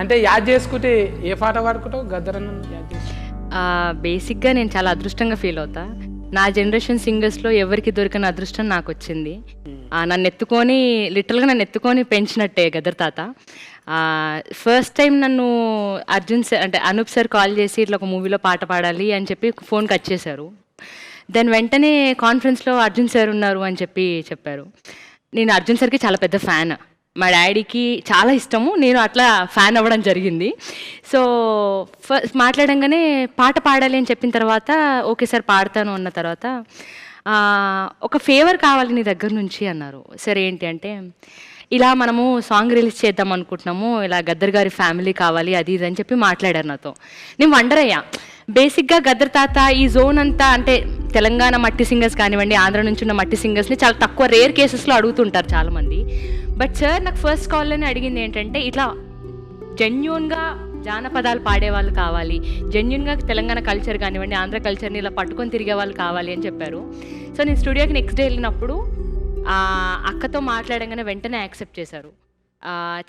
అంటే యాద్ చేసుకుంటే ఏ పాట పాడుకుంటావు గద్దరన్న బేసిక్గా నేను చాలా అదృష్టంగా ఫీల్ అవుతా. నా జనరేషన్ సింగర్స్లో ఎవరికి దొరికిన అదృష్టం నాకు వచ్చింది నన్ను ఎత్తుకొని లిటరల్గా నన్ను ఎత్తుకొని పెంచినట్టే గదర్ తాత. ఫస్ట్ టైం నన్ను అర్జున్ సార్ అంటే అనూప్ సార్ కాల్ చేసి ఇట్లా ఒక మూవీలో పాట పాడాలి అని చెప్పి ఫోన్ కట్ చేశారు. దాని వెంటనే కాన్ఫరెన్స్లో అర్జున్ సార్ ఉన్నారు అని చెప్పి చెప్పారు. నేను అర్జున్ సార్కి చాలా పెద్ద ఫ్యాన్. మా డాడీకి చాలా ఇష్టము. నేను అట్లా ఫ్యాన్ అవ్వడం జరిగింది. సో ఫస్ట్ మాట్లాడంగానే పాట పాడాలి అని చెప్పిన తర్వాత ఓకే సార్ పాడతాను అన్న తర్వాత ఒక ఫేవర్ కావాలి నీ దగ్గర నుంచి అన్నారు. సరే ఏంటి అంటే ఇలా మనము సాంగ్ రిలీజ్ చేద్దాం అనుకుంటున్నాము. ఇలా గద్దర్ గారి ఫ్యామిలీ కావాలి అది ఇది అని చెప్పి మాట్లాడారు నాతో. నేను వండర్ అయ్యా. బేసిక్గా గద్దర్ తాత ఈ జోన్ అంతా అంటే తెలంగాణ మట్టి సింగర్స్ కానివ్వండి ఆంధ్ర నుంచి ఉన్న మట్టి సింగర్స్ని చాలా తక్కువ రేర్ కేసెస్లో అడుగుతుంటారు చాలామంది. బట్ సార్ నాకు ఫస్ట్ కాల్లోనే అడిగింది ఏంటంటే ఇట్లా జెన్యున్గా జానపదాలు పాడే వాళ్ళు కావాలి. జెన్యున్గా తెలంగాణ కల్చర్ కానివ్వండి ఆంధ్ర కల్చర్ని ఇలా పట్టుకొని తిరిగే వాళ్ళు కావాలి అని చెప్పారు. సో నేను స్టూడియోకి నెక్స్ట్ డే వెళ్ళినప్పుడు అక్కతో మాట్లాడంగానే వెంటనే యాక్సెప్ట్ చేశారు.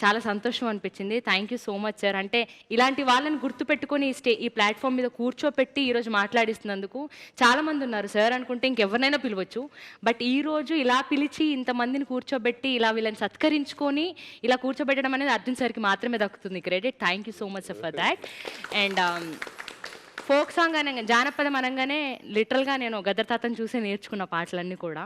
చాలా సంతోషం అనిపించింది. Thank you so much sir అంటే ఇలాంటి వాళ్ళని గుర్తుపెట్టుకొని ఈ స్టే ఈ ప్లాట్ఫామ్ మీద కూర్చోపెట్టి ఈరోజు మాట్లాడిస్తున్నందుకు చాలామంది ఉన్నారు సార్ అనుకుంటే ఇంకెవరినైనా పిలవచ్చు. బట్ ఈ రోజు ఇలా పిలిచి ఇంతమందిని కూర్చోబెట్టి ఇలా వీళ్ళని సత్కరించుకొని ఇలా కూర్చోబెట్టడం అనేది అర్జున్ సార్కి మాత్రమే దక్కుతుంది. Credit thank you so much for that and folk song అనగా జానపదం అనగానే లిటరల్గా నేను గద్దర్ తాతను చూసి నేర్చుకున్న పాటలన్నీ కూడా.